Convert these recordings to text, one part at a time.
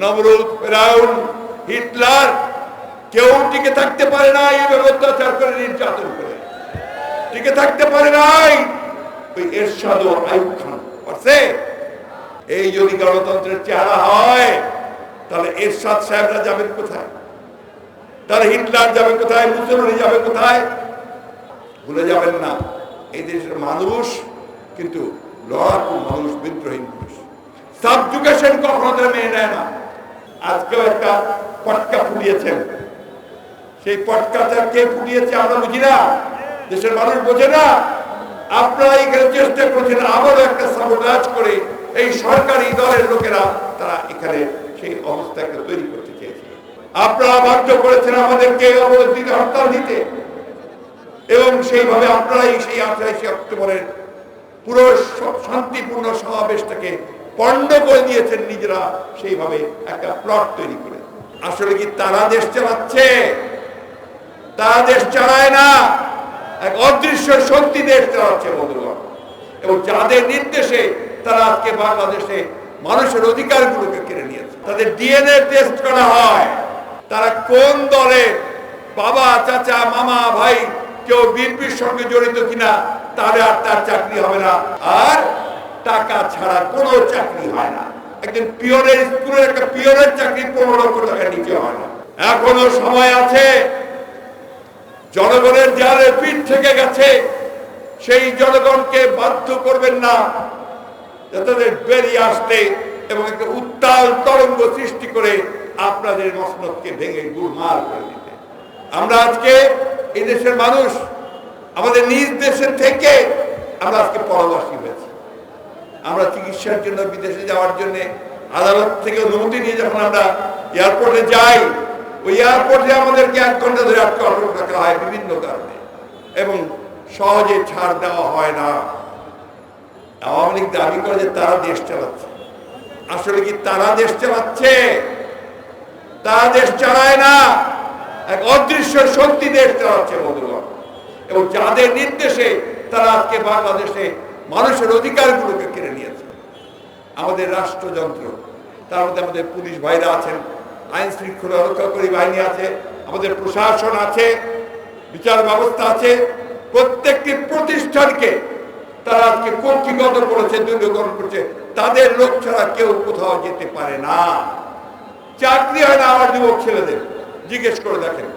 নবরুদ ফেরাউন হিটলার, কেউ টিকে থাকতে পারে না এইভাবে অত্যাচার করে নির্যাতন করে। টিকে থাকতে পারে নাই ওই এরশাদ ও আইয়ুব খান, পারছে? এই যদি গণতন্ত্রের চেহারা হয়, তাহলে এরশাদ সাহেবরা যাবেন কোথায়? তাহলে হিটলার যাবে কোথায়? মুসলমানি যাবে কোথায়? ভুলে যাবেন না, এই দেশের মানুষ কিন্তু লড়াকু মানুষ, বিদ্রোহী মানুষ। সাবজুকেশন কখনো মেনে নেয় না। আজকেও একটা পটকা ফুটিয়েছেন। সেই পটকাটা কে ফুটিয়েছে আমরা বুঝি না। দেশের মানুষ বোঝে না। আপনারা এখানে চেষ্টা করছেন আবারও একটা সাবোটাজ করে এই সরকারি দলের লোকেরা তারা এখানে সেই অবস্থাকে তৈরি করতে চেয়েছে। আপনারা বাধ্য করেছেন আমাদেরকে অবরোধ হরতাল দিতে। এবং সেইভাবে আপনারাই সেই আঠাইশে অক্টোবরের পুরো শান্তিপূর্ণ সমাবেশটাকে পণ্ড করে দিয়েছেন নিজেরা, সেইভাবে একটা প্লট তৈরি করে। আসলে কি তারা দেশ চালাচ্ছে? তারা দেশ চালায় না। এক অদৃশ্য শক্তি দেশ চালাচ্ছে, বন্ধুগণ। এবং যাদের নির্দেশে তারা আজকে বাংলাদেশে মানুষের অধিকারগুলোকে কেড়ে নিয়েছে, তাদের ডিএনএ টেস্ট করা হয়। তারা কোন দলে বাবা, চাচা, মামা, ভাই কেউ বিএনপির সঙ্গে জড়িত কিনা তাহলে আর তার চাকরি হবে না। আর টাকা ছাড়া কোনো চাকরি হয় না। একজন পিওনের স্কুলের একটা পিওনের চাকরি পনেরো লক্ষ টাকা নিচে হয় না। এখনও সময় আছে। জনগণের যারে পিঠ থেকে গেছে। সেই জনগণকে বাধ্য করবেন না। তাদের বেরিয়ে আসতে এবং একটা উত্তাল তরঙ্গ সৃষ্টি করে আপনাদের মসনদকে ভেঙে গুড়মার করে দিতে। আমরা আজকে এই দেশের মানুষ। আমাদের নিজ দেশের থেকে আমরা আজকে পরবাসী আমরা চিকিৎসার জন্য, বিদেশে যাওয়ার জন্য আদালত থেকে অনুমতি নিয়ে যখন আমরা এয়ারপোর্টে যাই, ওই এয়ারপোর্টে আমাদেরকে এক ঘণ্টা ধরে আটকে আটক রাখা হয় বিভিন্ন কারণে এবং সহজে ছাড় দেওয়া হয় না। আওয়ামী লীগ দাবি করে যে তারা দেশ চালাচ্ছে। আসলে কি তারা দেশ চালাচ্ছে? তারা দেশ চালায় না। এক অদৃশ্য শক্তি দেশ চালাচ্ছে, বন্ধুগণ। এবং যাদের নির্দেশে তারা আজকে বাংলাদেশে মানুষের অধিকারগুলোকে কেড়ে নিয়েছে। আমাদের রাষ্ট্রযন্ত্র, তার মধ্যে আমাদের পুলিশ ভাইরা আছেন, আইন শৃঙ্খলা রক্ষাকারী বাহিনী আছে, আমাদের প্রশাসন আছে, বিচার ব্যবস্থা আছে, প্রত্যেকটি প্রতিষ্ঠানকে তারা আজকে কর্তৃগত করেছে দুর্নীতিকরণ করছে। তাদের লোক ছাড়া কেউ কোথাও যেতে পারে না। চাকরি হয় না আমার যুবক ছেলেদের। জিজ্ঞেস করে দেখেন।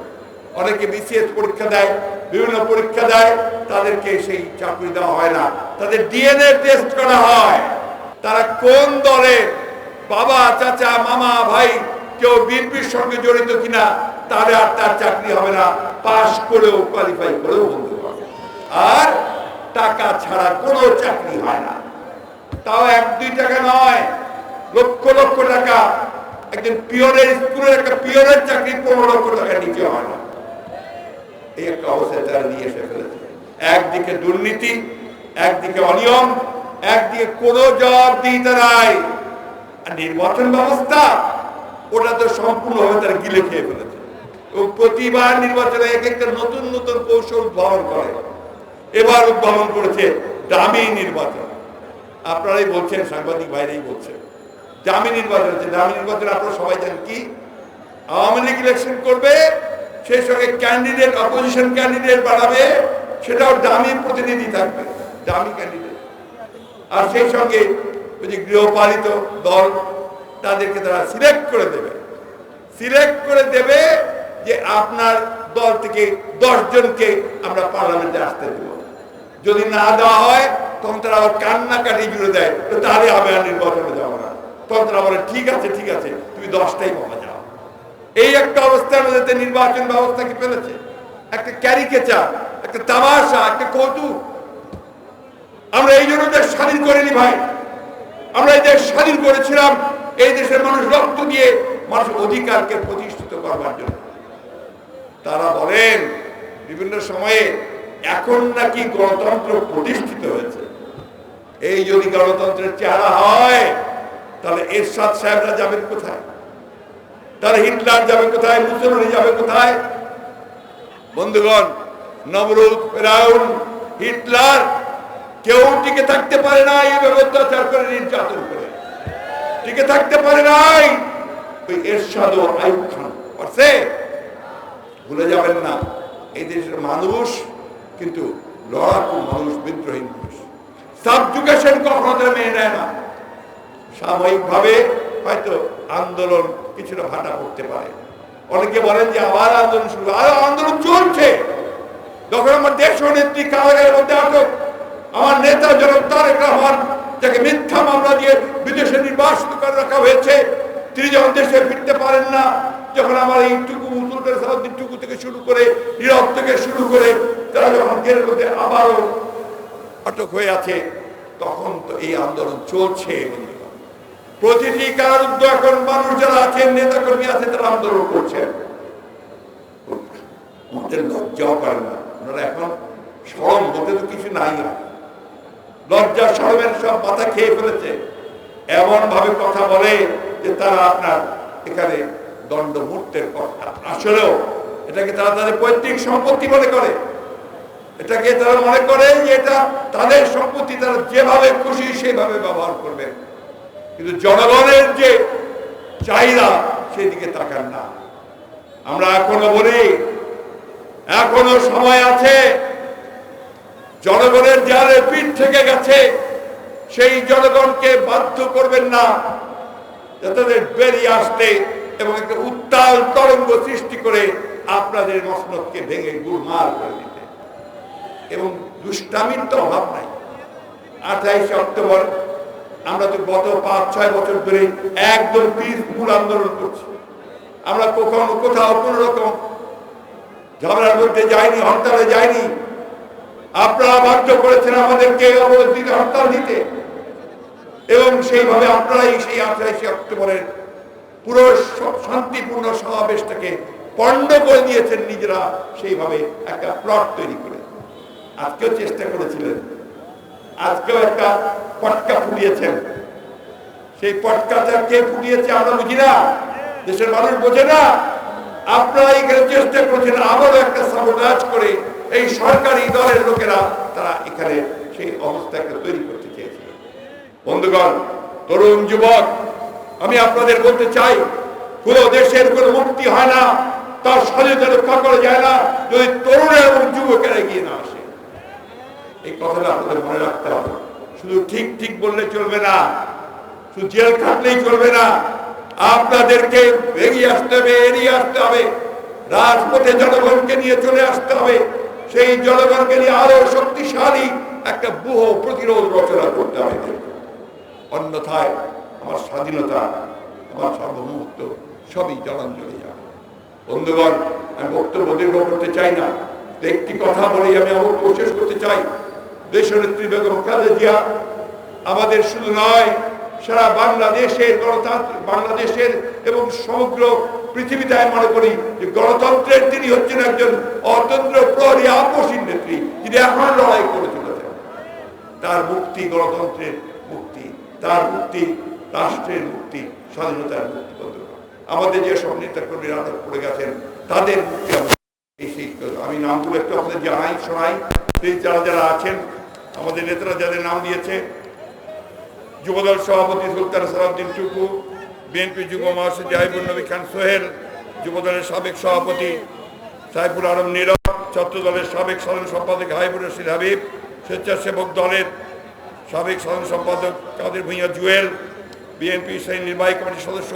অনেকে বিসিএস পরীক্ষা দেয়, বিভিন্ন পরীক্ষা দেয়, তাদেরকে সেই চাকরি দেওয়া হয় না। তাদের ডিএনএ টেস্ট করা হয়। তারা কোন দলে বাবা, চাচা, মামা, ভাই, কেউ বিএনপির সঙ্গে জড়িত কিনা তাহলে আর তার চাকরি হবে না। পাশ করেও কোয়ালিফাই করেও বন্ধু হবে। আর টাকা ছাড়া কোনো চাকরি হয় না। তাও এক, দুই টাকা নয়, লক্ষ লক্ষ টাকা। একজন পিওরের স্কুলের একটা পিওরের চাকরি পনেরো লক্ষ টাকা নিচে হয় না। এই একটা অবস্থায় তারা নিয়ে এসে ফেলেছে। একদিকে দুর্নীতি, একদিকে অনিয়ম, একদিকে কোনো জবাবদিহিতা নাই। আর নির্বাচন ব্যবস্থা, ওটা তো সম্পূর্ণভাবে তারা গিলে খেয়ে ফেলেছে। এবং প্রতিবার নির্বাচনে এক একটা নতুন নতুন কৌশল উদ্ভাবন করে। এবার উদ্ভাবন করেছে দামি নির্বাচন। আপনারাই বলছেন, সাংবাদিক বাইরেই বলছেন দামি নির্বাচন হচ্ছে। দামি নির্বাচন আপনারা সবাই জানেন কি? আওয়ামী লীগ ইলেকশন করবে সেই সঙ্গে ক্যান্ডিডেট অপোজিশন ক্যান্ডিডেট বাড়াবে, সেটাও দামি প্রতিনিধি থাকবে, দামি ক্যান্ডিডেট আর সেই সঙ্গে যে গৃহপালিত দল তাদেরকে তারা সিলেক্ট করে দেবে। সিলেক্ট করে দেবে যে আপনার দল থেকে জনকে আমরা পার্লামেন্টে আসতে দেব। যদি না দেওয়া হয়, তখন তারা আবার কান্নাকাটি জুড়ে দেয় তাহলে আমি আর নির্বাচনে যাব না। তখন তারা বলে, ঠিক আছে ঠিক আছে, তুমি দশটাই পাওয়া যাও। এই একটা অবস্থার মধ্যে নির্বাচন ব্যবস্থাকে ফেলেছে একটা ক্যারিকেচার, একটা তামাশা, একটা কৌতুক আমরা এই জন্য দেশ স্বাধীন করিনি ভাই। আমরা এই দেশ স্বাধীন করেছিলাম এই দেশের মানুষ রক্ত দিয়ে মানুষ অধিকারকে প্রতিষ্ঠিত করবার জন্য। তারা বলেন, বিভিন্ন সময়ে এখন নাকি গণতন্ত্র প্রতিষ্ঠিত হয়েছে। এই যদি গণতন্ত্রের চেহারা হয়, তাহলে এরশাদ সাহেবরা যাবেন কোথায়? তাহলে হিটলার যাবে কোথায়? মুসলমানি যাবে কোথায়? বন্ধুগণ নবরুদ ফেরাউন, হিটলার কেউ টিকে থাকতে পারে না এইভাবে অত্যাচার করে নির্যাতন করে। টিকে থাকতে পারে নাই। ওই এরশাদ ও আইব খান। পারছে? ভুলে যাবেন না, এই দেশের মানুষ কিন্তু লড়াকু মানুষ, বিদ্রোহী মানুষ। সাবজুকেশন কখনো তারা মেনে নেয় না। সাময়িকভাবে হয়তো আন্দোলন কিছুটা ভাটা করতে পারে অনেকে বলেন যে আবার আন্দোলন শুরু আর আন্দোলন চলছে যখন আমার দেশ নেত্রী কারাগারের মধ্যে আটক, আমার নেতা জনক তারেক রহমান, যাকে মিথ্যা মামলা দিয়ে বিদেশে নির্বাসিত করে রাখা হয়েছে, তিনি যখন দেশে ফিরতে পারেন না, যখন আমার এই টুকু টুকু থেকে শুরু করে, নীরব থেকে শুরু করে, তারা যখন জেলের মধ্যে আবারও আটক হয়ে আছে, তখন তো এই আন্দোলন চলছে। প্রতিটি কারারুদ্ধ এখন মানুষ যারা আছেন নেতা কর্মী আছে তারা আন্দোলন করছেন। আমাদের লজ্জাও করে না। ওনারা এখন সরম, বলতে তো কিছু নাই না লজ্জা সরমের সব মাথা খেয়ে ফেলেছে। এমন ভাবে কথা বলে যে তারা আপনার এখানে দণ্ড মূর্তের কর্তা। আসলেও এটাকে তারা তাদের পৈতৃক সম্পত্তি মনে করে। এটাকে তারা মনে করে যে এটা তাদের সম্পত্তি, তারা যেভাবে খুশি সেভাবে ব্যবহার করবে। কিন্তু জনগণের যে চাহিদা, সেদিকে তাকান না। আমরা এখনও বলি, এখনও সময় আছে, জনগণের যারে পিঠ থেকে গেছে, সেই জনগণকে বাধ্য করবেন না, যাতে বেরিয়ে আসতে এবং একটা উত্তাল তরঙ্গ সৃষ্টি করে আপনাদের মসনদকে ভেঙে গুড়মার করে দিতে। এবং দুষ্টামির তো অভাব নাই। আঠাইশে অক্টোবর আমরা তো গত পাঁচ, ছয় বছর ধরে একদম পিসফুল আন্দোলন করছি। আমরা কখনো কোথাও কোনো রকম ঝগড়ার মধ্যে যায়নি হরতালে যায়নি আপনারা বাধ্য করেছেন আমাদেরকে অবরোধিত হরতাল দিতে। এবং সেইভাবে আপনারাই সেই আঠাইশে অক্টোবরের পুরো শান্তিপূর্ণ সমাবেশটাকে পণ্ড করে দিয়েছেন নিজেরা। সেইভাবে একটা প্লট তৈরি করে। আজকেও চেষ্টা করেছিলেন। আজকেও একটা পটকা ফুটিয়েছেন। সেই পটকাটা কে ফুটিয়েছে আমরা বুঝি না। দেশের মানুষ বোঝে না। আপনারা এখানে চেষ্টা করেছেন, আবারও একটা সাবোটাজ করে এই সরকারি দলের লোকেরা তারা এখানে সেই অবস্থাকে তৈরি করতে চেয়েছিল। বন্ধুগণ, তরুণ যুবক, আমি আপনাদের বলতে চাই, কোন দেশের কোনো মুক্তি হয় না, তার স্বাধীনতা রক্ষা করা যায় না, যদি তরুণ এবং যুবকেরা এগিয়ে না আসে। এই কথাটা আপনাদের মনে রাখতে হবে। শুধু ঠিক ঠিক বললে চলবে না। শুধু জেল খাটলেই চলবে না। আপনাদেরকে বেরিয়ে আসতে হবে, এড়িয়ে আসতে হবে। রাজপথে জনগণকে নিয়ে চলে আসতে হবে। সেই জনগণকে নিয়ে আরও শক্তিশালী একটা বুহ প্রতিরোধ রচনা করতে হবে। অন্যথায় আমার স্বাধীনতা, আমার সার্বভৌমত্ব সবই জলাঞ্জলি যাবে। বন্ধুগণ, আমি বক্তব্য দীর্ঘ করতে চাই না। একটি কথা বলেই আমি আমার শেষ করতে চাই। দেশনেত্রী বেগম খালেদা জিয়া? আমাদের শুধু নয়, সারা বাংলাদেশের গণতান্ত্রিক বাংলাদেশের এবং সমগ্র পৃথিবীতে আমি মনে করি যে গণতন্ত্রের তিনি হচ্ছেন একজন অতন্ত্র প্রহরী আপসীন নেত্রী তিনি এখন লড়াই করে চলেছেন। তার মুক্তি গণতন্ত্রের মুক্তি, তার মুক্তি রাষ্ট্রের মুক্তি, স্বাধীনতার মুক্তি আমাদের যে সব নেতা কর্মীরা আটক করে গেছেন, তাদের মুক্তি আমি নামগুলো একটু আপনাদের জানাই, শোনাই। যারা যারা আছেন আমাদের নেতারা যাদের নাম দিয়েছে, যুবদল সভাপতি সুলতান সালাউদ্দিন টুকু বিএনপি যুব মহাসচিব জাহিবুল নবী খান সোহেল, যুবদলের সাবেক সভাপতি সাইফুল আলম নীরব ছাত্র দলের সাবেক সাধারণ সম্পাদক হাইবুর রশিদ হাবিব, স্বেচ্ছাসেবক দলের সাবেক সাধারণ সম্পাদক কাদের ভূঁইয়া জুয়েল, বিএনপি সেই নির্বাহী কমিটির সদস্য